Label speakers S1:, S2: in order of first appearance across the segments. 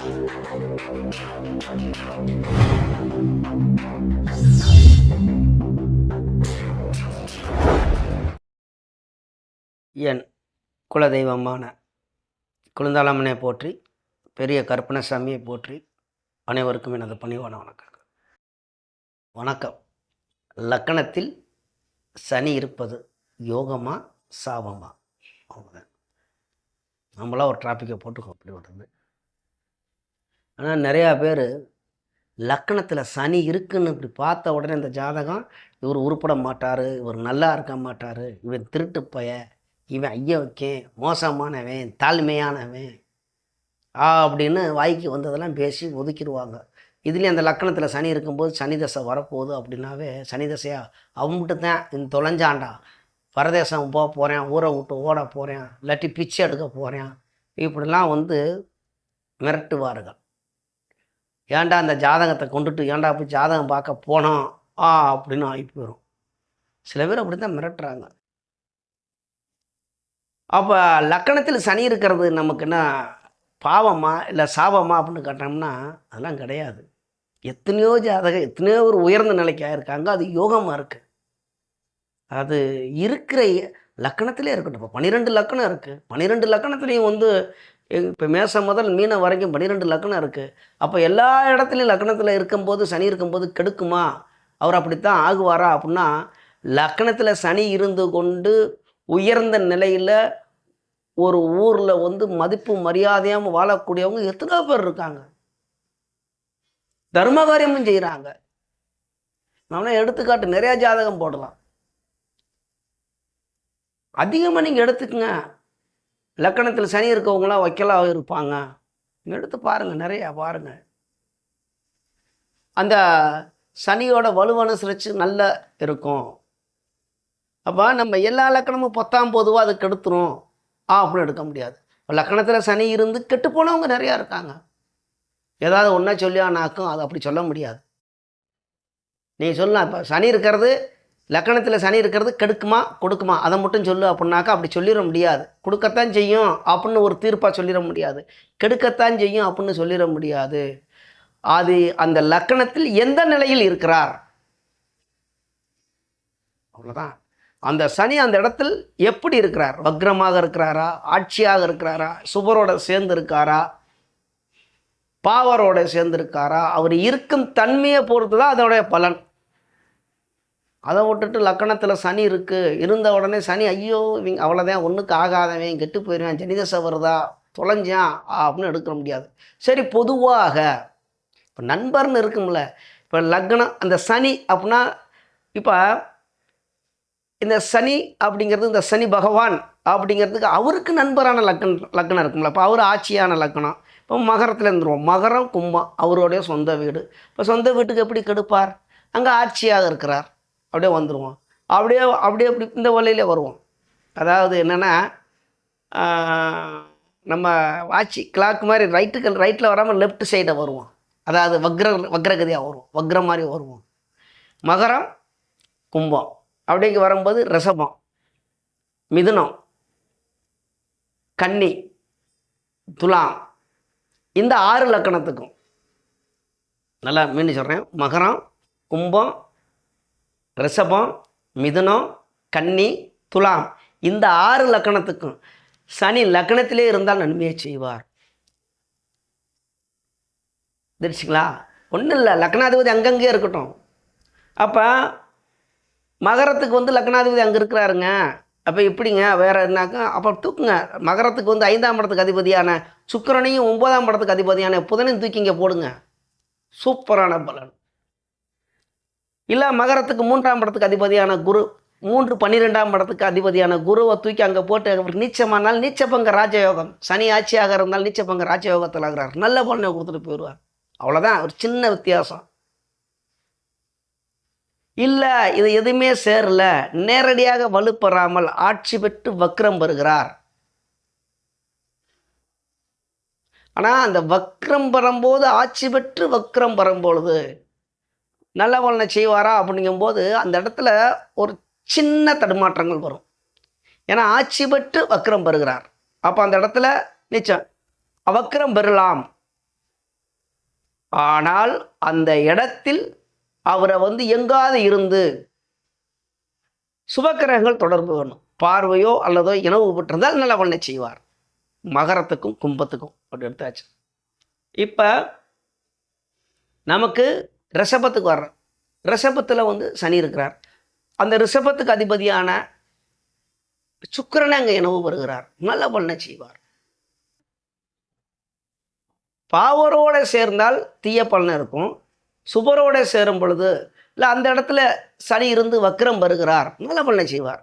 S1: என் குலதெய்வமான குழந்தாளம்மனை போற்றி பெரிய கருப்பணசாமியை போற்றி அனைவருக்கும் எனது பணிவான வணக்கங்கள். வணக்கம். லக்கணத்தில் சனி இருப்பது யோகமா சாபமா? அவ்வளோதான் நம்மளாம் ஒரு டிராஃபிக்கை போட்டுக்கோ அப்படி விடுறது ஆனால் நிறையா பேர் லக்கணத்தில் சனி இருக்குன்னு இப்படி பார்த்த உடனே இந்த ஜாதகம் இவர் உருப்பட மாட்டார் இவர் நல்லா இருக்க மாட்டார் இவன் திருட்டு பய இவன் ஐய வைக்கேன் மோசமானவன் தாழ்மையானவன் ஆ அப்படின்னு வாய்க்கு வந்ததெல்லாம் பேசி ஒதுக்கிடுவாங்க. இதுலேயும் அந்த லக்கணத்தில் சனி இருக்கும்போது சனி தசை வரப்போகுது அப்படின்னாவே சனி தசையா அவன்கிட்ட தான் இந்த தொலைஞ்சாண்டா பரதேசம் போக போகிறேன் ஊரை விட்டு ஓட போகிறேன் இல்லாட்டி பிச்சை எடுக்க போகிறேன் இப்படிலாம் வந்து மிரட்டுவார்கள். ஏன்டா அந்த ஜாதகத்தை கொண்டுட்டு ஏன்டா போய் ஜாதகம் பார்க்க போனோம் ஆ அப்படின்னு ஆகி போயிடும் சில பேர் அப்படி தான் மிரட்டுறாங்க. அப்போ லக்கணத்தில் சனி இருக்கிறது நமக்கு என்ன பாவமா இல்லை சாபமா அப்படின்னு கேட்டோம்னா அதெல்லாம் கிடையாது. எத்தனையோ ஜாதகம் எத்தனையோ ஒரு உயர்ந்த நிலைக்கு ஆயிருக்காங்க. அது யோகமாக இருக்குது அது இருக்கிற லக்கணத்திலே இருக்கட்டும். இப்போ பன்னிரெண்டு லக்கணம் இருக்குது பன்னிரெண்டு லக்கணத்துலேயும் வந்து இப்போ மேசம் முதல் மீனம் வரைக்கும் பன்னிரெண்டு லக்கணம் இருக்குது அப்போ எல்லா இடத்துலையும் லக்கணத்தில் இருக்கும்போது சனி இருக்கும்போது கெடுக்குமா? அவர் அப்படித்தான் ஆகுவாரா அப்படின்னா லக்கணத்தில் சனி இருந்து கொண்டு உயர்ந்த நிலையில் ஒரு ஊரில் வந்து மதிப்பு மரியாதையாக வாழக்கூடியவங்க எத்தனை பேர் இருக்காங்க. தர்மகாரியமும் செய்கிறாங்க நம்மளே எடுத்துக்காட்டு நிறையா ஜாதகம் போடலாம். அதிகமாக நீங்கள் எடுத்துக்கங்க. லக்கணத்தில் சனி இருக்கவங்களாம் வைக்கலாக இருப்பாங்க. எடுத்து பாருங்கள் நிறையா பாருங்கள் அந்த சனியோட வலுவனுசரித்து நல்ல இருக்கும். அப்போ நம்ம எல்லா லக்கணமும் பத்தாம் பொதுவாக அது கெடுத்துரும் ஆ அப்படின்னு எடுக்க முடியாது. லக்கணத்தில் சனி இருந்து கெட்டு போனவங்க நிறையா இருக்காங்க. ஏதாவது ஒன்றா சொல்லியானாக்கும் அது அப்படி சொல்ல முடியாது. நீ சொல்லலாம் இப்போ சனி இருக்கிறது லக்கணத்தில் சனி இருக்கிறது கெடுக்குமா கொடுக்குமா? அதை மட்டும் சொல்லு அப்படின்னாக்கா அப்படி சொல்லிட முடியாது. கொடுக்கத்தான் செய்யும் அப்படின்னு ஒரு தீர்ப்பாக சொல்லிட முடியாது. கெடுக்கத்தான் செய்யும் அப்படின்னு சொல்லிட முடியாது. அது அந்த லக்கணத்தில் எந்த நிலையில் இருக்கிறார்? அவ்வளோதான் அந்த சனி அந்த இடத்தில் எப்படி இருக்கிறார்? வக்ரமாக இருக்கிறாரா? ஆட்சியாக இருக்கிறாரா? சுபரோட சேர்ந்து இருக்காரா பாவரோட சேர்ந்து இருக்காரா அவர் இருக்கும் தன்மையை பொறுத்து தான் அதோடைய பலன். அதை விட்டுட்டு லக்கணத்தில் சனி இருக்குது இருந்த உடனே சனி ஐயோ இவங்க அவ்வளோதான் ஒன்றுக்கு ஆகாதவன் கெட்டு போயிடுவேன் ஜனிதசை வருதா தொலைஞ்சான் அப்படின்னு எடுக்க முடியாது. சரி பொதுவாக இப்போ நண்பர்னு இருக்கும்ல இப்போ லக்னம் அந்த சனி அப்படின்னா இப்போ இந்த சனி அப்படிங்கிறது இந்த சனி பகவான் அப்படிங்கிறதுக்கு அவருக்கு நண்பரான லக்கணம் லக்னம் இருக்கும்ல இப்போ அவர் ஆட்சியான லக்கணம். இப்போ மகரத்தில் இருந்துருவோம். மகரம் கும்பம் அவருடைய சொந்த வீடு. இப்போ சொந்த வீட்டுக்கு எப்படி கெடுப்பார்? அங்கே ஆட்சியாக இருக்கிறார். அப்படியே வந்துடுவோம் அப்படியே அப்படியே அப்படி இந்த வழியிலே வருவோம். அதாவது என்னென்னா நம்ம வாட்சி கிளாக் மாதிரி ரைட்டுக்கு ரைட்டில் வராமல் லெஃப்ட் சைடை வருவோம். அதாவது வக்ர வக்ரகதியாக வருவோம். வக்ரம் மாதிரி வருவோம். மகரம் கும்பம். அப்படிங்க வரும்போது ரசபம் மிதுனம் கன்னி துலாம். இந்த ஆறு லக்கணத்துக்கும். நல்லா மீண்டும் சொல்கிறேன் மகரம் கும்பம் ரிஷபம் மிதுனம் கன்னி துலாம். இந்த ஆறு லக்கணத்துக்கும் சனி லக்கணத்திலே இருந்தால் நன்மையை செய்வார். தெரிச்சுங்களா ஒன்றும் இல்லை லக்னாதிபதி அங்கங்கே இருக்கட்டும். அப்போ மகரத்துக்கு வந்து லக்னாதிபதி அங்கே இருக்கிறாருங்க. அப்போ எப்படிங்க? வேறு என்னாக்கா? அப்போ தூக்குங்க. மகரத்துக்கு வந்து ஐந்தாம் படத்துக்கு அதிபதியான சுக்கரனையும் ஒன்பதாம் படத்துக்கு அதிபதியான புதனையும் தூக்கிங்க போடுங்க. சூப்பரான பலன். இல்லை மகரத்துக்கு மூன்றாம் படத்துக்கு அதிபதியான குரு மூன்று பன்னிரெண்டாம் படத்துக்கு அதிபதியான குருவை தூக்கி அங்கே போட்டு அவர் நீச்சமானால் நீச்சப்பங்க ராஜயோகம். சனி ஆட்சியாக இருந்தால் நீச்சப்பங்க ராஜயோகத்தில் ஆகிறார். நல்ல பலனை கொடுத்துட்டு போயிடுவார். அவ்வளோதான் ஒரு சின்ன வித்தியாசம். இல்லை இது எதுவுமே சேரல. நேரடியாக வலுப்பெறாமல் ஆட்சி பெற்று வக்ரம் பெறுகிறார். ஆனால் அந்த வக்ரம் பெறும்போது ஆட்சி பெற்று வக்ரம் பெறும்பொழுது நல்ல பலனை செய்வாரா அப்படிங்கும்போது அந்த இடத்துல ஒரு சின்ன தடுமாற்றங்கள் வரும். ஏன்னா ஆட்சி பெற்று வக்ரம் பெறுகிறார். அப்போ அந்த இடத்துல நிச்சயம் வக்ரம் பெறலாம். ஆனால் அந்த இடத்தில் அவரை வந்து எங்காவது இருந்து சுபக்கிரகங்கள் தொடர்பு வேணும். பார்வையோ அல்லதோ இனவு பெற்றிருந்தால் நல்ல பலனை செய்வார். மகரத்துக்கும் கும்பத்துக்கும் அப்படி எடுத்தாச்சு. இப்போ நமக்கு ரிஷபத்துக்கு வர்றேன். ரிஷபத்தில் வந்து சனி இருக்கிறார். அந்த ரிஷபத்துக்கு அதிபதியான சுக்கரனை அங்கே இனவு வருகிறார். நல்ல பண்ண செய்வார். பாவரோட சேர்ந்தால் தீய பலன் இருக்கும். சுபரோட சேரும் பொழுது இல்லை அந்த இடத்துல சனி இருந்து வக்ரம் வருகிறார். நல்ல பலனை செய்வார்.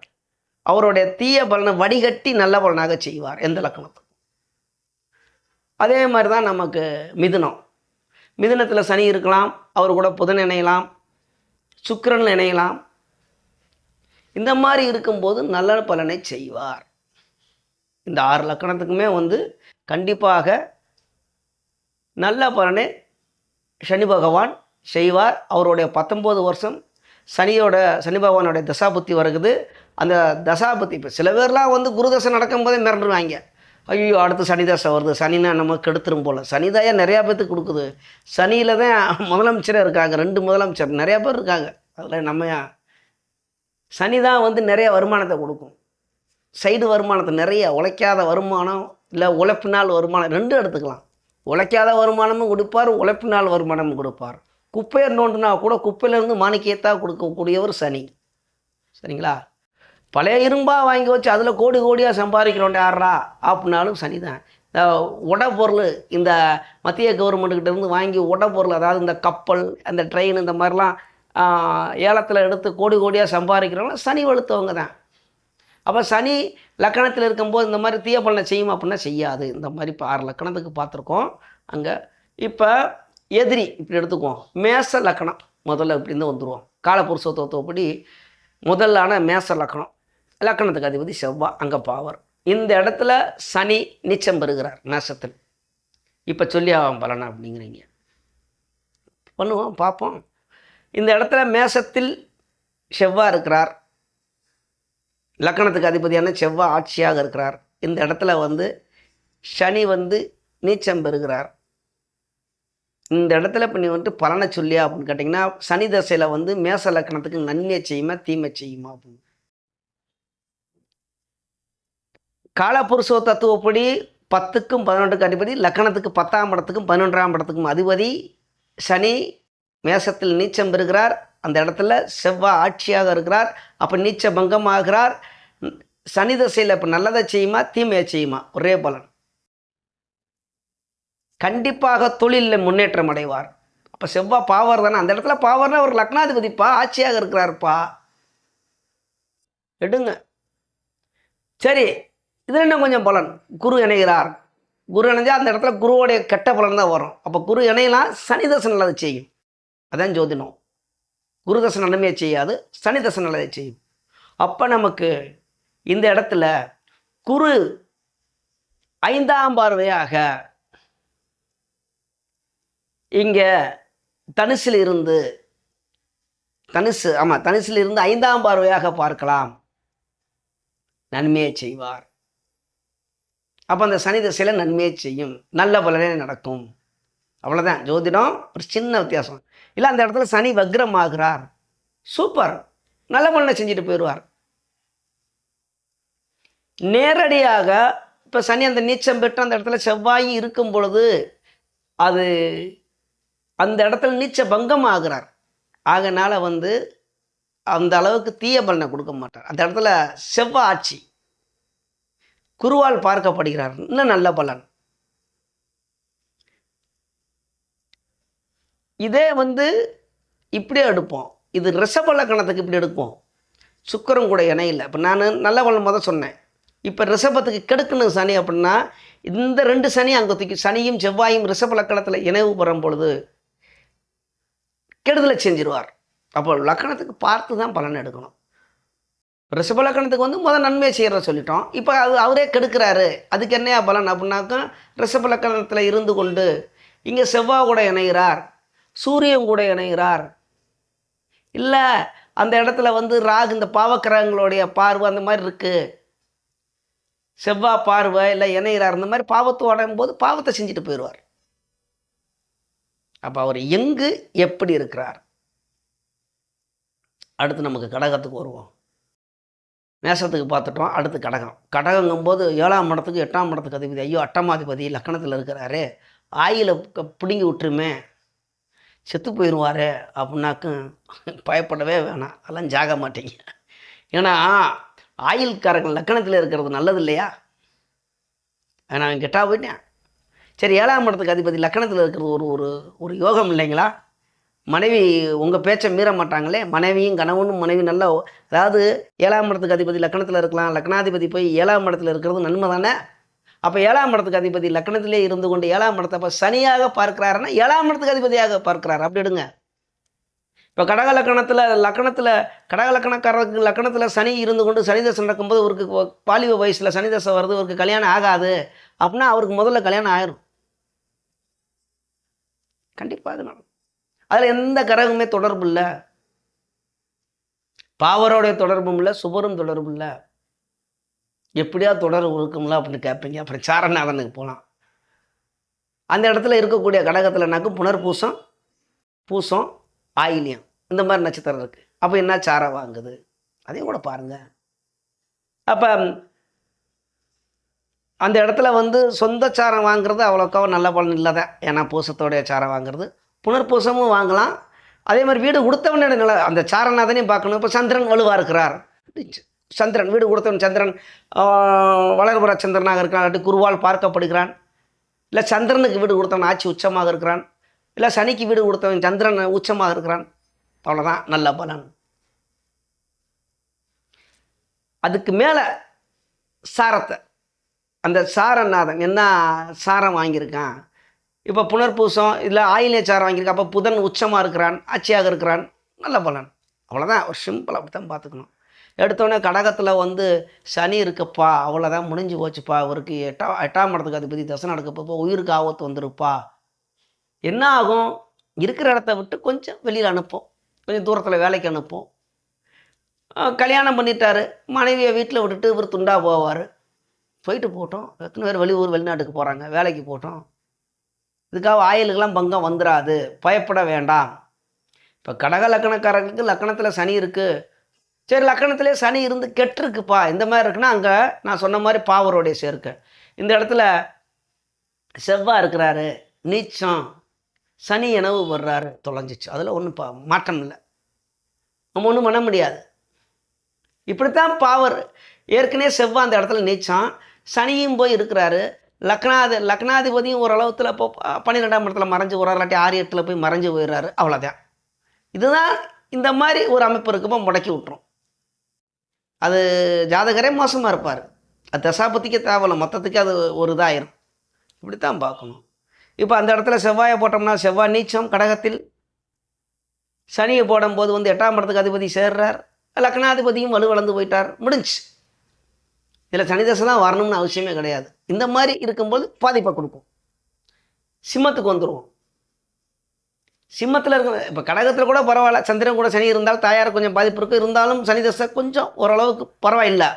S1: அவருடைய தீய பலனை வடிகட்டி நல்ல பலனாக செய்வார். எந்த லக்கணத்துக்கும். அதே மாதிரி தான் நமக்கு மிதுனம். மிதுனத்தில் சனி இருக்கலாம் அவர் கூட புதன் இணையலாம் சுக்கிரன் இணையலாம். இந்த மாதிரி இருக்கும்போது நல்ல பலனை செய்வார். இந்த ஆறு லக்கணத்துக்குமே வந்து கண்டிப்பாக நல்ல பலனை சனி பகவான் செய்வார். அவருடைய பத்தொம்போது வருஷம் சனியோட சனி பகவானுடைய தசாபுத்தி வருகுது. அந்த தசாபுத்தி இப்போ சில பேர்லாம் வந்து குருதசை நடக்கும்போதே மிரண்டுருவாங்க. ஐயோ அடுத்து சனிதாசம் வருது. சனினா நம்ம கெடுத்துரும் போல். சனிதாயா நிறையா பேர்த்துக்கு கொடுக்குது. சனியில் தான் முதலமைச்சரே இருக்காங்க. ரெண்டு முதலமைச்சர் நிறையா பேர் இருக்காங்க. அதில் நம்ம சனி தான் வந்து நிறைய வருமானத்தை கொடுக்கும். சைடு வருமானத்தை நிறைய உழைக்காத வருமானம் இல்லை உழைப்பினால் வருமானம் ரெண்டும் எடுத்துக்கலாம். உழைக்காத வருமானமும் கொடுப்பார் உழைப்பினால் வருமானமும் கொடுப்பார். குப்பையை நோண்டுனா கூட குப்பையிலேருந்து மாணிக்கியத்தாக கொடுக்கக்கூடியவர் சனி. சரிங்களா? பழைய இரும்பாக வாங்கி வச்சு அதில் கோடி கோடியாக சம்பாதிக்கிறோம் யாரா அப்படின்னாலும் சனி தான் இந்த உடப்பொருள் இந்த மத்திய கவர்மெண்ட்டுக்கிட்ட இருந்து வாங்கி உடப்பொருள் அதாவது இந்த கப்பல் அந்த ட்ரெயின் இந்த மாதிரிலாம் ஏலத்தில் எடுத்து கோடி கோடியாக சம்பாதிக்கிறவங்க சனி வலுத்தவங்க தான். அப்போ சனி லக்கணத்தில் இருக்கும்போது இந்த மாதிரி தீய பலனை செய்யும் அப்படின்னா செய்யாது. இந்த மாதிரி இப்போ ஆறு லக்கணத்துக்கு பார்த்துருக்கோம். அங்கே இப்போ எதிரி இப்படி எடுத்துக்குவோம். மேச லக்கணம். முதல்ல இப்படி இருந்து வந்துடுவோம் காலபுருஷத்துவப்படி முதலான மேச லக்கணம். லக்கணத்துக்கு அதிபதி செவ்வாய் அங்கே பாவர். இந்த இடத்துல சனி நீச்சம் பெறுகிறார் மேசத்தில் இப்போ சொல்லி ஆகும் பலனா அப்படிங்கிறீங்க. பண்ணுவோம் பார்ப்போம். இந்த இடத்துல மேசத்தில் செவ்வாய் இருக்கிறார். லக்கணத்துக்கு அதிபதியான செவ்வாய் ஆட்சியாக இருக்கிறார். இந்த இடத்துல வந்து சனி வந்து நீச்சம் பெறுகிறார். இந்த இடத்துல இப்போ நீ வந்துட்டு பலனை சொல்லியா அப்படின்னு கேட்டிங்கன்னா சனி தசையில் வந்து மேச லக்கணத்துக்கு நன்மை செய்யுமா தீமை செய்யுமா அப்படின்னு. காலபுருஷ தத்துவப்படி பத்துக்கும் பதினொன்றுக்கும் அதிபதி லக்கணத்துக்கு பத்தாம் இடத்துக்கும் பதினொன்றாம் இடத்துக்கும் அதிபதி சனி மேசத்தில் நீச்சம் பெறுகிறார். அந்த இடத்துல செவ்வாய் ஆட்சியாக இருக்கிறார். அப்போ நீச்ச பங்கம் ஆகிறார் சனி தசையில் இப்போ நல்லதை செய்யுமா தீமையை செய்யுமா? ஒரே பலன். கண்டிப்பாக தொழிலில் முன்னேற்றம் அடைவார். அப்போ செவ்வாய் பாவர் தானே? அந்த இடத்துல பாவர்னா ஒரு லக்னாதிபதிப்பா? ஆட்சியாக இருக்கிறாருப்பா. எடுங்க. சரி இது இன்னும் கொஞ்சம் பலன். குரு இணைகிறார். குரு இணைஞ்சால் அந்த இடத்துல குருவோடைய கெட்ட பலன் தான் வரும். அப்போ குரு இணையலாம் சனி தசை நல்லதை செய்யும். அதான் ஜோதிடம். குரு தசை நன்மையை செய்யாது சனி தசை நல்லதை செய்யும். அப்போ நமக்கு இந்த இடத்துல குரு ஐந்தாம் பார்வையாக இங்கே தனுசில் இருந்து தனுசு ஆமாம் தனுசில் இருந்து ஐந்தாம் பார்வையாக பார்க்கலாம். நன்மையை செய்வார். அப்போ அந்த சனி திசையில் நன்மையை செய்யும். நல்ல பலனே நடக்கும். அவ்வளோதான் ஜோதிடம் ஒரு சின்ன வித்தியாசம். இல்லை அந்த இடத்துல சனி வக்ரமாகிறார். சூப்பர். நல்ல பலனை செஞ்சுட்டு போயிடுவார். நேரடியாக இப்போ சனி அந்த நீச்சம் பெற்று அந்த இடத்துல செவ்வாய் இருக்கும் பொழுது அது அந்த இடத்துல நீச்ச பங்கம் ஆகிறார் ஆகனால வந்து அந்த அளவுக்கு தீய பலனை கொடுக்க மாட்டார். அந்த இடத்துல செவ்வாய் ஆட்சி. குருவால் பார்க்கப்படுகிறார். இன்னும் நல்ல பலன். இதே வந்து இப்படியே எடுப்போம். இது ரிஷப லக்கணத்துக்கு இப்படி எடுப்போம். சுக்கரம் கூட இணையில. இப்போ நான் நல்ல பலன் முதல் சொன்னேன். இப்போ ரிஷபத்துக்கு கெடுக்கணும் சனி அப்படின்னா இந்த ரெண்டு சனி அங்கே தூக்கி சனியும் செவ்வாயும் ரிஷபலக்கணத்தில் இணைவு பெறும் பொழுது கெடுதலை செஞ்சிருவார். அப்போ லக்கணத்துக்கு பார்த்து தான் பலன் எடுக்கணும். ரிஷபலக்கணத்துக்கு வந்து முதல் நன்மையை செய்கிற சொல்லிட்டோம். இப்போ அது அவரே கெடுக்கிறாரு. அதுக்கு என்னையா பலன் அப்படின்னாக்கா ரிஷபலக்கணத்தில் இருந்து கொண்டு இங்கே செவ்வாய் கூட இணைகிறார் சூரியன் கூட இணைகிறார் இல்லை அந்த இடத்துல வந்து ராகு இந்த பாவக்கிரகங்களுடைய பார்வை அந்த மாதிரி இருக்குது செவ்வாய் பார்வை இல்லை இணைகிறார் இந்த மாதிரி பாவத்தை உடையும் போது பாவத்தை செஞ்சுட்டு போயிடுவார். அப்போ அவர் எங்கு எப்படி இருக்கிறார்? அடுத்து நமக்கு கடகத்துக்கு வருவோம். மேசத்துக்கு பார்த்துட்டோம் அடுத்து கடகம். கடகங்கும்போது ஏழாம் இடத்துக்கு எட்டாம் இடத்துக்கு அதிபதி ஐயோ அட்டமாதிபதி லக்கணத்தில் இருக்கிறாரு. ஆயில பிடுங்கி விட்டுருமே செத்து போயிடுவாரு அப்படின்னாக்கும் பயப்படவே வேணாம். அதெல்லாம் ஜாக மாட்டீங்க. ஏன்னா ஆயில்காரர்கள் லக்கணத்தில் இருக்கிறது நல்லது இல்லையா? நான் கெட்டா போயிட்டேன். சரி ஏழாம் இடத்துக்கு அதிபதி லக்கணத்தில் இருக்கிறது ஒரு ஒரு ஒரு யோகம் இல்லைங்களா? மனைவி உங்கள் பேச்சை மீற மாட்டாங்களே? மனைவியும் கணவனும் மனைவி நல்லா அதாவது ஏழாம் இடத்துக்கு அதிபதி லக்கணத்தில் இருக்கலாம் லக்னாதிபதி போய் ஏழாம் இடத்துல இருக்கிறது நன்மை தானே? அப்போ ஏழாம் இடத்துக்கு அதிபதி லக்கணத்திலே இருந்து கொண்டு ஏழாம் இடத்தை அப்போ சனியாக பார்க்கிறாருன்னா ஏழாம் இடத்துக்கு அதிபதியாக பார்க்கிறார். அப்படி எடுங்க. இப்போ கடக லக்கணத்தில் லக்கணத்தில் கடக லக்கணக்காரருக்கு லக்கணத்தில் சனி இருந்து கொண்டு சனி தசை நடக்கும்போது அவருக்கு பாலிவ வயசில் சனி தசை வருது அவருக்கு கல்யாணம் ஆகாது. அப்படின்னா அவருக்கு முதல்ல கல்யாணம் ஆயிரும். கண்டிப்பாக அது நடக்கும். அதில் எந்த கிரகமே தொடர்பு இல்லை. பாவரோடைய தொடர்பும் இல்லை சுபரும் தொடர்பு இல்லை. எப்படியா தொடர்பு இருக்கும்ல அப்படின்னு கேட்பீங்க அப்புறம் சாரநாதனுக்கு போகலாம் அந்த இடத்துல இருக்கக்கூடிய கடகத்தில்னாக்கும் புனர்பூசம் பூசம் ஆயிலியம். இந்த மாதிரி நட்சத்திரம் இருக்குது அப்போ என்ன சாரம் வாங்குது? அதையும் கூட பாருங்கள் அப்போ அந்த இடத்துல வந்து சொந்த சாரம் வாங்குறது அவ்வளோக்காவும் நல்ல பலன் இல்லை தான் ஏன்னா பூசத்தோடைய சாரம் வாங்குறது. புனர்பூசமும் வாங்கலாம். அதே மாதிரி வீடு கொடுத்தவனோட நில? அந்த சாரநாதனையும் பார்க்கணும். இப்போ சந்திரன் வலுவாக இருக்கிறார். சந்திரன் வீடு கொடுத்தவன் சந்திரன் வளர்புற சந்திரனாக இருக்கிறான். குருவால் பார்க்கப்படுகிறான். இல்லை சந்திரனுக்கு வீடு கொடுத்தவன் ஆட்சி உச்சமாக இருக்கிறான். இல்லை சனிக்கு வீடு கொடுத்தவன் சந்திரன் உச்சமாக இருக்கிறான். அவ்வளோதான் நல்ல பலன். அதுக்கு மேலே சாரத்தை. அந்த சாரநாதன் என்ன சாரம் வாங்கியிருக்கான்? இப்போ புனர்பூசம் இல்லை ஆயிலே சாரம் வாங்கியிருக்கு. அப்போ புதன் உச்சமாக இருக்கிறான் ஆட்சியாக இருக்கிறான். நல்ல பலன். அவ்வளோதான் ஒரு சிம்பிள் அப்படி தான் பார்த்துக்கணும். எடுத்தோடனே கடகத்தில் வந்து சனி இருக்குப்பா அவ்வளோதான் முடிஞ்சு போச்சுப்பா. அவருக்கு எட்டா எட்டாம் இடத்துக்கு அதிபதி தசை நடக்கப்போ உயிருக்கு ஆபத்து வந்துருப்பா. என்ன ஆகும்? இருக்கிற இடத்த விட்டு கொஞ்சம் வெளியில் அனுப்போம். கொஞ்சம் தூரத்தில் வேலைக்கு அனுப்போம். கல்யாணம் பண்ணிட்டாரு. மனைவியை வீட்டில் விட்டுட்டு இவர் துண்டா போவார். போயிட்டு போட்டோம் எத்தனை பேர் வெளியூர் வெளிநாட்டுக்கு போகிறாங்க வேலைக்கு போட்டோம் இதுக்காக ஆயிலுக்கெல்லாம் பங்கம் வந்துடாது பயப்பட வேண்டாம். இப்போ கடக லக்கணக்காரர்களுக்கு லக்கணத்தில் சனி இருக்குது சரி லக்கணத்திலே சனி இருந்து கெட்டிருக்குப்பா. இந்த மாதிரி இருக்குன்னா அங்கே நான் சொன்ன மாதிரி பாவரோடைய சேர்க்கை. இந்த இடத்துல செவ்வாய் இருக்கிறாரு. நீச்சம் சனி எனவு வர்றாரு. தொலைஞ்சிச்சு. அதில் ஒன்றும் பா மாற்றம் இல்லை. நம்ம ஒன்றும் பண்ண முடியாது. இப்படித்தான் பாவர். ஏற்கனவே செவ்வாய் அந்த இடத்துல நீச்சம் சனியும் போய் இருக்கிறாரு. லக்னாதி லக்னாதிபதியும் ஓரளவுத்தில் இப்போ பன்னிரெண்டாம் இடத்துல மறைஞ்சு ஒரு இல்லாட்டி ஆறு எட்டில் போய் மறைஞ்சு போயிடுறாரு அவ்வளோதான் இதுதான் இந்த மாதிரி ஒரு அமைப்பு இருக்கப்போ முடக்கி விட்டுரும். அது ஜாதகரே மோசமாக இருப்பார். அது தசாபத்திக்கு தேவையில்ல மொத்தத்துக்கு அது ஒரு இதாயிரும். இப்படித்தான் பார்க்கணும். இப்போ அந்த இடத்துல செவ்வாயை போட்டோம்னா செவ்வாய் நீச்சம் கடகத்தில் சனியை போடும்போது வந்து எட்டாம் இடத்துக்கு அதிபதி சேர்றார் லக்னாதிபதியும் வலுவிழந்து போயிட்டார் முடிஞ்சு இதில் சனி தான் வரணும்னு அவசியமே கிடையாது. இந்த மாதிரி இருக்கும்போது பாதிப்பை கொடுக்கும். சிம்மத்துக்கு வந்துடுவோம் சிம்மத்தில் இருக்க இப்போ கடகத்தில் கூட பரவாயில்ல. சந்திரன் கூட சனி இருந்தால் தாயார் கொஞ்சம் பாதிப்பு இருக்கும் இருந்தாலும் சனி தசை கொஞ்சம் ஓரளவுக்கு பரவாயில்லை.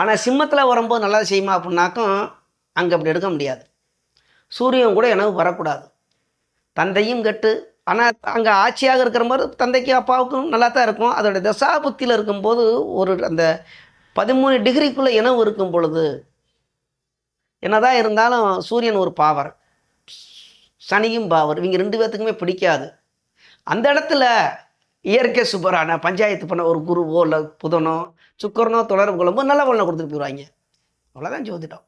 S1: ஆனால் சிம்மத்தில் வரும்போது நல்லா செய்யுமா அப்படின்னாக்கும் அங்கே அப்படி எடுக்க முடியாது. சூரியன் கூட எனக்கு வரக்கூடாது. தந்தையும் கெட்டு. ஆனால் அங்கே ஆட்சியாக இருக்கிற மாதிரி தந்தைக்கு அப்பாவுக்கும் நல்லா தான் இருக்கும். அதோட தசாபுத்தியில் இருக்கும்போது ஒரு அந்த பதிமூணு டிகிரிக்குள்ளே இனவு இருக்கும் பொழுது என்னதான் இருந்தாலும் சூரியன் ஒரு பாவர் சனியும் பாவர் இவங்க ரெண்டு பேர்த்துக்குமே பிடிக்காது. அந்த இடத்துல இயற்கை சுபரான பஞ்சாயத்து பண்ண ஒரு குருவோ இல்லை புதனோ சுக்கரனோ தொடர்பு கொள்ளும்போது நல்ல பலனை கொடுத்துட்டு போயிடுவாங்க அவ்வளோதான் ஜோதிடம்.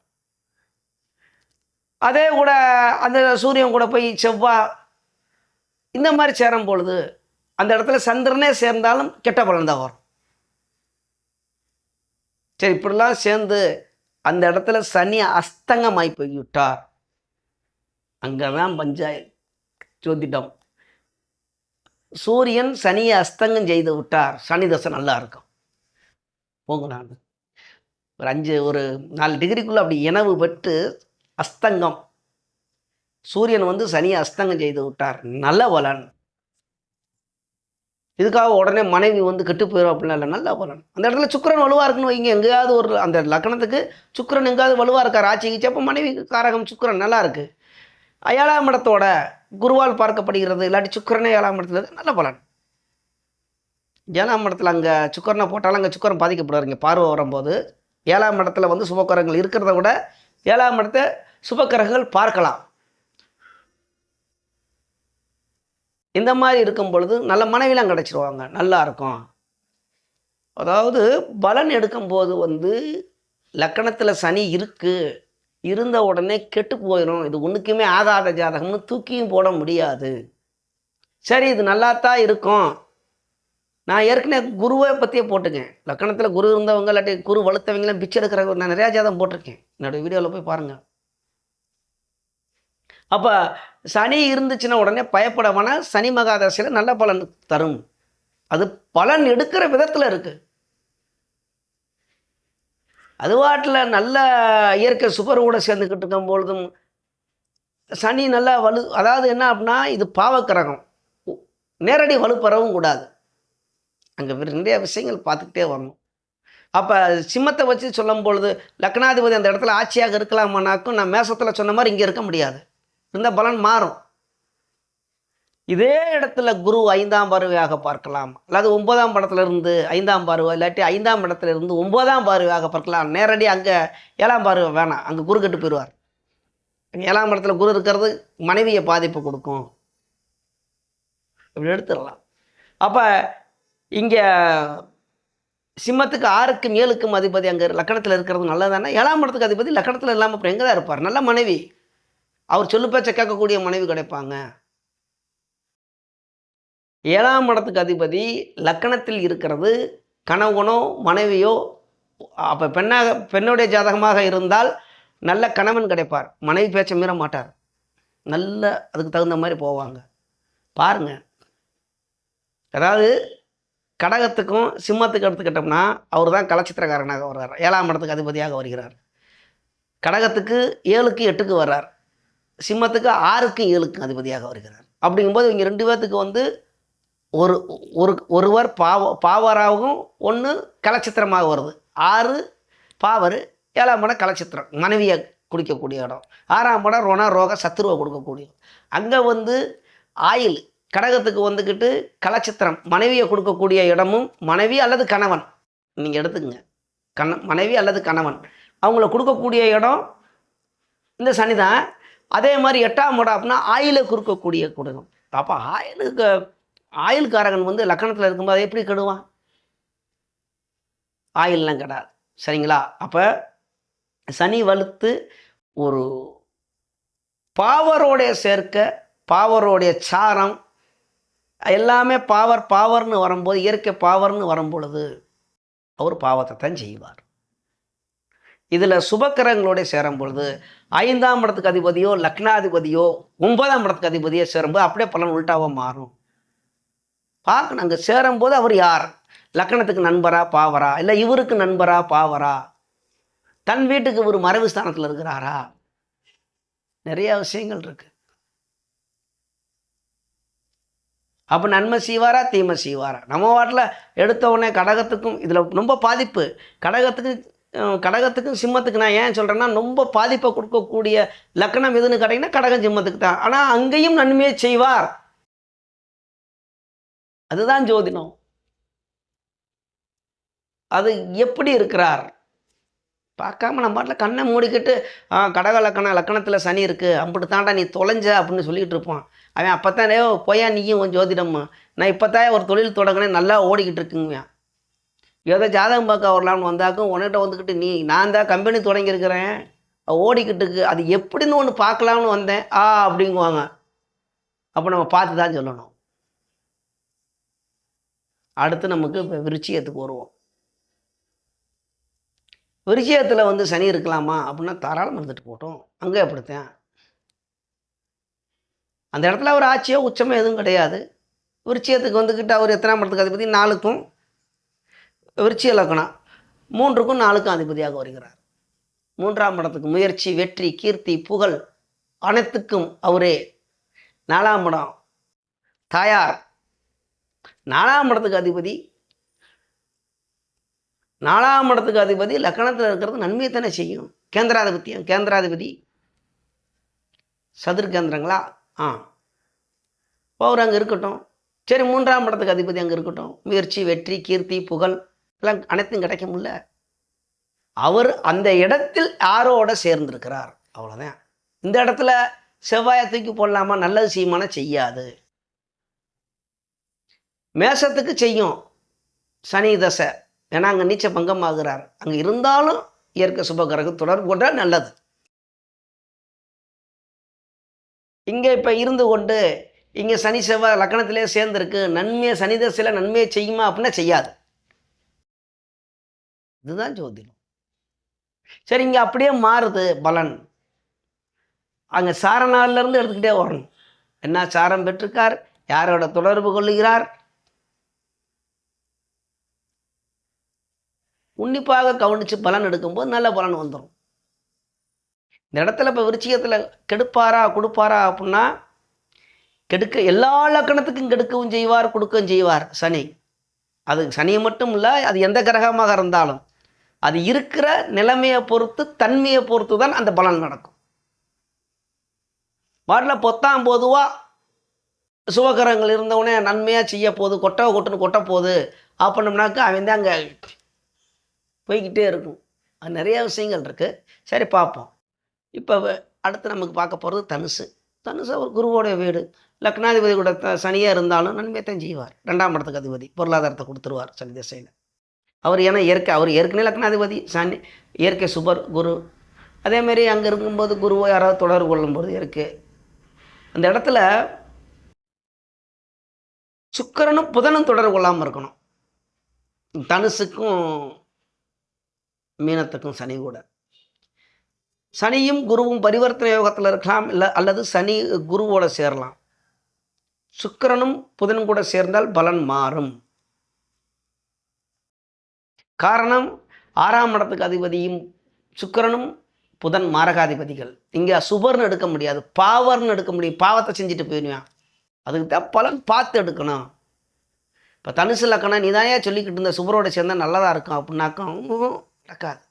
S1: அதே கூட அந்த சூரியன் கூட போய் செவ்வாய் இந்த மாதிரி சேரும் பொழுது அந்த இடத்துல சந்திரனே சேர்ந்தாலும் கெட்ட பலன் தான் வரும். சரி இப்படிலாம் சேர்ந்து அந்த இடத்துல சனி அஸ்தங்கமாய் போய்விட்டார் அங்கே தான் பஞ்சாயத்து ஜோதிடம். சூரியன் சனியை அஸ்தங்கம் செய்து விட்டார். சனி தசை நல்லா இருக்கும். போங்க நான். ஒரு அஞ்சு ஒரு நாலு டிகிரிக்குள்ளே அப்படி இனவு பட்டு அஸ்தங்கம். சூரியன் வந்து சனியை அஸ்தங்கம் செய்து விட்டார். நல்ல பலன். இதுக்காக உடனே மனைவி வந்து கெட்டு போயிடும் அப்படிலாம் இல்லை. நல்ல பலன் அந்த இடத்துல சுக்கிரன் வலுவாக இருக்குன்னு வைங்க. எங்கேயாவது ஒரு அந்த லக்கணத்துக்கு சுக்கிரன் எங்கேயாவது வலுவாக இருக்கார். ஆட்சி அப்போ மனைவி காரகம் சுக்கிரன் நல்லாயிருக்கு ஏழாம் இடத்தோட குருவால் பார்க்கப்படுகிறது. இல்லாட்டி சுக்கரனே ஏழாம் இடத்துல நல்ல பலன் ஏழாம் இடத்துல அங்கே சுக்கரனை போட்டாலும் அங்கே சுக்கரன் பாதிக்கப்படுவார் இங்கே பார்வை வரும்போது ஏழாம் இடத்துல வந்து சுபக்கரங்கள் இருக்கிறத விட ஏழாம் இடத்த சுபக்கரங்கள் பார்க்கலாம். இந்த மாதிரி இருக்கும் பொழுது நல்ல மனைவிலாம் கிடச்சிருவாங்க. நல்லா இருக்கும். அதாவது பலன் எடுக்கும்போது வந்து லக்கணத்தில் சனி இருக்குது இருந்த உடனே கெட்டு போயிடும் இது ஒன்றுக்குமே ஆகாத ஜாதகம்னு தூக்கியும் போட முடியாது. சரி இது நல்லாத்தான் இருக்கும். நான் ஏற்கனவே குருவை பற்றியே போட்டிருக்கேன் லக்கணத்தில் குரு இருந்தவங்க இல்லாட்டி குரு வளர்த்தவங்களாம் பிச்சை எடுக்கிறவங்க நான் நிறையா ஜாதகம் போட்டிருக்கேன். என்னோடய வீடியோவில் போய் பாருங்கள் அப்போ சனி இருந்துச்சுன்னா உடனே பயப்பட சனி மகாதசையில் நல்ல பலன் தரும். அது பலன் எடுக்கிற விதத்தில் இருக்குது அதுவாட்டில் நல்ல இயற்கை சுபர் கூட சேர்ந்துக்கிட்டு இருக்கும் பொழுதும் சனி நல்லா வலு அதாவது என்ன அப்படின்னா இது பாவக்கிரகம். நேரடி வலுப்பெறவும் கூடாது. அங்கே நிறைய விஷயங்கள் பார்த்துக்கிட்டே வரணும். அப்போ சிம்மத்தை வச்சு சொல்லும் பொழுது லக்னாதிபதி அந்த இடத்துல ஆட்சியாக இருக்கலாமானாக்கும் நான் மேசத்தில் சொன்ன மாதிரி இங்கே இருக்க முடியாது. இந்த பலன் மாறும். இதே இடத்துல குரு ஐந்தாம் பார்வையாக பார்க்கலாம். அல்லது ஒன்பதாம் படத்துல இருந்து ஐந்தாம் பார்வை இல்லாட்டி ஐந்தாம் இடத்துல இருந்து ஒன்பதாம் பார்வையாக பார்க்கலாம். நேரடி அங்கே ஏழாம் பார்வை வேணாம். அங்கே குரு கெட்டு போயிடுவார் ஏழாம் இடத்துல குரு இருக்கிறது மனைவியை பாதிப்பு கொடுக்கும். இப்படி எடுத்துடலாம். அப்போ இங்கே சிம்மத்துக்கு ஆறுக்கும் ஏழுக்கும் அதிபதி அங்கே லக்கணத்தில் இருக்கிறது நல்லதானே? ஏழாம் இடத்துக்கு அதிபதி லக்கணத்தில் இல்லாமல் அப்புறம் எங்கே தான் இருப்பார்? நல்ல மனைவி. அவர் சொல்லு பேச்சை கேட்கக்கூடிய மனைவி கிடைப்பாங்க. ஏழாம் இடத்துக்கு அதிபதி லக்கணத்தில் இருக்கிறது கணவனோ மனைவியோ அப்போ பெண்ணாக பெண்ணுடைய ஜாதகமாக இருந்தால் நல்ல கணவன் கிடைப்பார். மனைவி பேச்சை மீற மாட்டார். நல்ல அதுக்கு தகுந்த மாதிரி போவாங்க. பாருங்க. அதாவது கடகத்துக்கும் சிம்மத்துக்கு எடுத்துக்கிட்டோம்னா அவர் தான் கலச்சித்திரக்காரனாக வர்றார் ஏழாம் இடத்துக்கு அதிபதியாக வருகிறார். கடகத்துக்கு ஏழுக்கு எட்டுக்கு வர்றார். சிம்மத்துக்கு ஆறுக்கும் ஏழுக்கும் அதிபதியாக வருகிறார். அப்படிங்கும்போது இவங்க ரெண்டு பேர்த்துக்கு வந்து ஒரு ஒரு ஒருவர் பாவ பாவராகவும் ஒன்று கலச்சித்திரமாக வருது. ஆறு பாவர் ஏழாம் இடம் கலச்சித்திரம் மனைவியை குடிக்கக்கூடிய இடம். ஆறாம் இடம் ரோனா ரோக சத்துருவை கொடுக்கக்கூடிய அங்கே வந்து ஆயில் கடகத்துக்கு வந்துக்கிட்டு கலச்சித்திரம் மனைவியை கொடுக்கக்கூடிய இடமும் மனைவி அல்லது கணவன். நீங்கள் எடுத்துக்கங்க. கண மனைவி அல்லது கணவன். அவங்கள கொடுக்கக்கூடிய இடம் இந்த சனிதான். அதே மாதிரி எட்டாம் இடம் அப்படின்னா ஆயிலை குறுக்கக்கூடிய குடும்பம். அப்போ ஆயிலுக்கு ஆயில்காரகன் வந்து லக்கணத்தில் இருக்கும்போது அதை எப்படி கெடுவான்? ஆயிலெலாம் கெடாது. சரிங்களா? அப்போ சனி வலுத்து ஒரு பாவரோடைய சேர்க்க பாவரோடைய சாரம் எல்லாமே பாவர் பாவர்னு வரும்போது இயற்கை பாவர்னு வரும் பொழுது அவர் பாவத்தை தான் செய்வார். இதில் சுபக்கரங்களோட சேரும் பொழுது ஐந்தாம் இடத்துக்கு அதிபதியோ லக்னாதிபதியோ ஒன்பதாம் இடத்துக்கு அதிபதியோ சேரும்போது அப்படியே பலன் உள்டாவாக மாறும். பார்க்கணும் அங்கே சேரும்போது அவர் யார்? லக்கணத்துக்கு நண்பரா பாவரா? இல்லை இவருக்கு நண்பரா பாவரா? தன் வீட்டுக்கு ஒரு மறைவு ஸ்தானத்தில் இருக்கிறாரா? நிறைய விஷயங்கள் இருக்கு. அப்போ நன்மை செய்வாரா தீமை செய்வாரா? நம்ம வாட்டில் எடுத்த உடனே கடகத்துக்கும் இதில் ரொம்ப பாதிப்பு. கடகத்துக்கு கடகத்துக்கும் சிம்மத்துக்கு நான் ஏன் சொல்கிறேன்னா ரொம்ப பாதிப்பை கொடுக்கக்கூடிய லக்கணம் எதுன்னு கேட்டிங்கன்னா கடகம் சிம்மத்துக்கு தான். ஆனால் அங்கேயும் நன்மையை செய்வார். அதுதான் ஜோதிடம். அது எப்படி இருக்கிறார்? பார்க்காம நம்ம பாட்டில் கண்ணை மூடிக்கிட்டு கடக லக்கணம் லக்கணத்தில் சனி இருக்குது அப்படி தாண்டா நீ தொலைஞ்ச அப்படின்னு சொல்லிட்டு இருப்பான். அவன் அப்போ தான் போயா நீயும் ஜோதிடம் நான் இப்போ தான் ஒரு தொழில் தொடங்கினேன் நல்லா ஓடிக்கிட்டு இருக்குங்க ஏதோ ஜாதகம் பார்க்க வரலாம்னு வந்தாக்கும் உன்கிட்ட வந்துக்கிட்டு நீ நான் தான் கம்பெனி தொடங்கியிருக்கிறேன். ஓடிக்கிட்டுக்கு ஓடிக்கிட்டு இருக்கு. அது எப்படின்னு ஒன்று பார்க்கலாம்னு வந்தேன். ஆ அப்படிங்குவாங்க. அப்போ நம்ம பார்த்து தான் சொல்லணும். அடுத்து நமக்கு இப்போ விருச்சியத்துக்கு வருவோம். விருச்சியத்தில் வந்து சனி இருக்கலாமா அப்படின்னா தாராளம் இருந்துட்டு போட்டோம் அங்கே அப்படித்தான் அந்த இடத்துல அவர் ஆட்சியோ உச்சமோ எதுவும் கிடையாது. விருச்சியத்துக்கு வந்துக்கிட்டு அவர் எத்தனாம் இடத்துக்கு பற்றி நாளுக்கும் விருச்சிய லக்கணம் மூன்றுக்கும் நாலுக்கும் அதிபதியாக வருகிறார். மூன்றாம் இடத்துக்கு முயற்சி வெற்றி கீர்த்தி புகழ் அனைத்துக்கும் அவரே. நாலாம் இடம் தாயார். நாலாம் இடத்துக்கு அதிபதி. நாலாம் இடத்துக்கு அதிபதி லக்கணத்தில் இருக்கிறது நன்மையை தானே செய்யும். கேந்திராதிபத்தியம் கேந்திராதிபதி. சதுர்கேந்திரங்களா? ஆ. அவர் அங்கே இருக்கட்டும். சரி மூன்றாம் இடத்துக்கு அதிபதி அங்கே இருக்கட்டும். முயற்சி வெற்றி கீர்த்தி புகழ் எல்லாம் அனைத்தும் கிடைக்கும்ல. அவர் அந்த இடத்தில் யாரோட சேர்ந்திருக்கிறார். அவ்வளோதான் இந்த இடத்துல செவ்வாயை தூக்கி போடலாமா? நல்லது செய்யுமானா? செய்யாது. மேசத்துக்கு செய்யும். சனி தசை. ஏன்னா அங்கே நீச்ச பங்கம் ஆகிறார். அங்கே இருந்தாலும் இயற்கை சுபகிரகம் தொடர்பு கொண்டால் நல்லது. இங்கே இப்போ இருந்து கொண்டு இங்கே சனி செவ்வாய் லக்கணத்திலே சேர்ந்துருக்கு. நன்மையை சனி தசையில் நன்மையை செய்யுமா அப்படின்னா செய்யாது. இதுதான் ஜோதிடம். சரி இங்கே அப்படியே மாறுது பலன். அங்கே சாரநாளிலிருந்து எடுத்துக்கிட்டே வரணும். என்ன சாரம் பெற்றிருக்கார்? யாரோட தொடர்பு கொள்ளுகிறார்? உன்னிப்பாக கவனித்து பலன் எடுக்கும்போது நல்ல பலன் வந்துடும் இந்த இடத்துல இப்போ விருச்சிகத்தில் கெடுப்பாரா கொடுப்பாரா அப்படின்னா கெடுக்க எல்லா லக்கணத்துக்கும் கெடுக்கவும் செய்வார் கொடுக்கவும் செய்வார் சனி. அது சனியை மட்டும் இல்லை அது எந்த கிரகமாக இருந்தாலும். அது இருக்கிற நிலைமையை பொறுத்து தன்மையை பொறுத்து தான் அந்த பலன் நடக்கும். வாட்டில் பொத்தாம் பொதுவா? சுபகரங்கள் இருந்தவனே நன்மையாக செய்ய போகுது கொட்டை கொட்டுன்னு கொட்ட போகுது. அப்படின்னம்னாக்கா அவன் தான் அங்கே போய்கிட்டே இருக்கும். அது நிறைய விஷயங்கள் இருக்குது சரி பார்ப்போம். இப்போ அடுத்து நமக்கு பார்க்க போகிறது தனுசு. தனுசு ஒரு குருவோடைய வீடு. லக்னாதிபதி கூட த சனியாக இருந்தாலும் நன்மையை தான் செய்வார். ரெண்டாம் இடத்துக்கு அதிபதி. பொருளாதாரத்தை கொடுத்துருவார் சனி திசையில். அவர் ஏன்னா இயற்கை அவர் ஏற்கனவே லக்னாதிபதி சனி இயற்கை சுபர் குரு. அதேமாரி அங்கே இருக்கும்போது குருவை யாராவது தொடர்பு கொள்ளும்போது இருக்கு. அந்த இடத்துல சுக்கரனும் புதனும் தொடர்பு கொள்ளாமல் இருக்கணும். தனுசுக்கும் மீனத்துக்கும் சனி கூட. சனியும் குருவும் பரிவர்த்தனை யோகத்தில் இருக்கலாம் இல்லை அல்லது சனி குருவோட சேரலாம். சுக்கிரனும் புதனும் கூட சேர்ந்தால் பலன் மாறும். காரணம் ஆறாம் இடத்துக்கு அதிபதியும் சுக்கிரனும் புதன் மாரகாதிபதிகள். இங்கே சுபர்னு எடுக்க முடியாது பாவர்னு எடுக்க முடியும் பாவத்தை செஞ்சுட்டு போயிடுவான் அதுக்கு தான் பலன் பார்த்து எடுக்கணும். இப்போ தனுசு லக்கணம் நீ சொல்லிக்கிட்டு இருந்த சுபரோட சேர்ந்தால் நல்லதாக இருக்கும் அப்படின்னாக்கும் நடக்காது.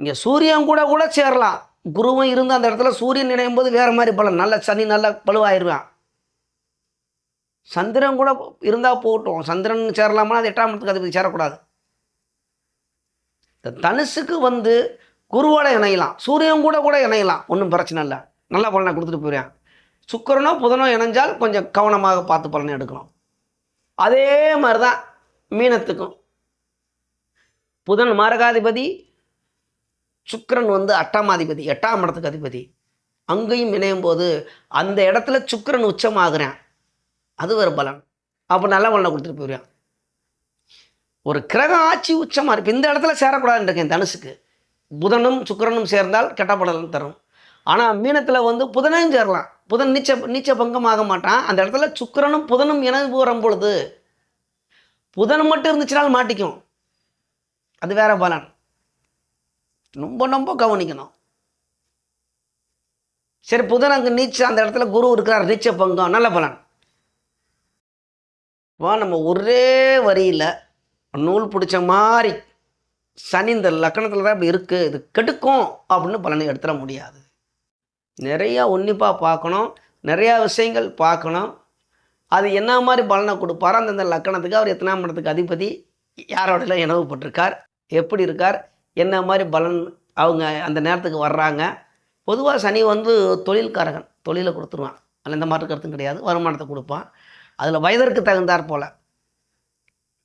S1: இங்கே சூரியன் கூட கூட சேரலாம். குருவும் இருந்து அந்த இடத்துல சூரியன் நினையும் போது வேறு மாதிரி பலன். நல்ல சனி நல்ல பழுவாயிருவான் சந்திரன் கூட இருந்தால் போகட்டும். சந்திரன் சேரலாமா அது எட்டாம் இடத்துக்கு அதுக்கு சேரக்கூடாது. இந்த தனுசுக்கு வந்து குருவோட இணையலாம். சூரியன் கூட கூட இணையலாம். ஒன்றும் பிரச்சனை இல்லை. நல்ல பலனை கொடுத்துட்டு போயிடுவேன் சுக்கரனோ புதனோ இணைஞ்சால் கொஞ்சம் கவனமாக பார்த்து பலனை எடுக்கணும் அதே மாதிரி தான் மீனத்துக்கும். புதன் மாரகாதிபதி சுக்கரன் வந்து அட்டாமாதிபதி எட்டாம் இடத்துக்கு அதிபதி. அங்கேயும் இணையும் போது அந்த இடத்துல சுக்கரன் உச்சமாகிறேன். அது ஒரு பலன். அப்போ நல்ல பலனை கொடுத்துட்டு போயிடுவேன் ஒரு கிரகம் ஆட்சி உச்சமாக இருப்போம் இந்த இடத்துல சேரக்கூடாதுன்னு இருக்கேன் தனுசுக்கு. புதனும் சுக்கரனும் சேர்ந்தால் கெட்ட பலன் தரும். ஆனால் மீனத்தில் வந்து புதனையும் சேரலாம். புதன் நீச்ச நீச்ச பங்கம் ஆக மாட்டான். அந்த இடத்துல சுக்கிரனும் புதனும் இணைந்து போகிற பொழுது புதன் மட்டும் இருந்துச்சுனால் மாட்டிக்கும். அது வேற பலன். ரொம்ப ரொம்ப கவனிக்கணும். சரி புதன் அங்கே நீச்சல் அந்த இடத்துல குரு இருக்கிறார். நீச்ச பங்கம் நல்ல பலன். வா நம்ம ஒரே வரியில் நூல் பிடிச்ச மாதிரி சனி இந்த லக்கணத்தில் தான் இப்படி இருக்குது இது கெடுக்கும் அப்படின்னு பலனை எடுத்துட முடியாது. நிறையா உன்னிப்பாக பார்க்கணும் நிறையா விஷயங்கள் பார்க்கணும். அது என்ன மாதிரி பலனை கொடுப்பாரோ அந்தந்த லக்கணத்துக்கு அவர் எத்தனாம் இடத்துக்கு அதிபதி யாரோடலாம் இணவுப்பட்டிருக்கார் எப்படி இருக்கார் என்ன மாதிரி பலன் அவங்க அந்த நேரத்துக்கு வர்றாங்க. பொதுவாக சனி வந்து தொழில்காரகன் தொழிலை கொடுத்துருவான். அதில் எந்த மாற்று கருத்தும் கிடையாது வருமானத்தை கொடுப்பான். அதில் வயதிற்கு தகுந்தாற் போல்.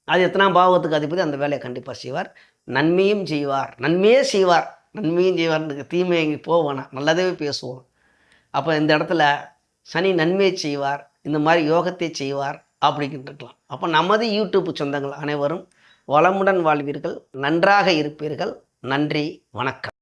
S1: அது எத்தனாம் பாவத்துக்கு அதிபதி அந்த வேலையை கண்டிப்பாக செய்வார். நன்மையும் செய்வார். நன்மையே செய்வார். நன்மையும் செய்வார் தீமை எங்கே போவேணாம் நல்லதே பேசுவோம். அப்போ இந்த இடத்துல சனி நன்மையை செய்வார். இந்த மாதிரி யோகத்தை செய்வார் அப்படின்ட்டுருக்கலாம் அப்போ நமது யூடியூப் சொந்தங்கள் அனைவரும் வளமுடன் வாழ்வீர்கள். நன்றாக இருப்பீர்கள். நன்றி. வணக்கம்.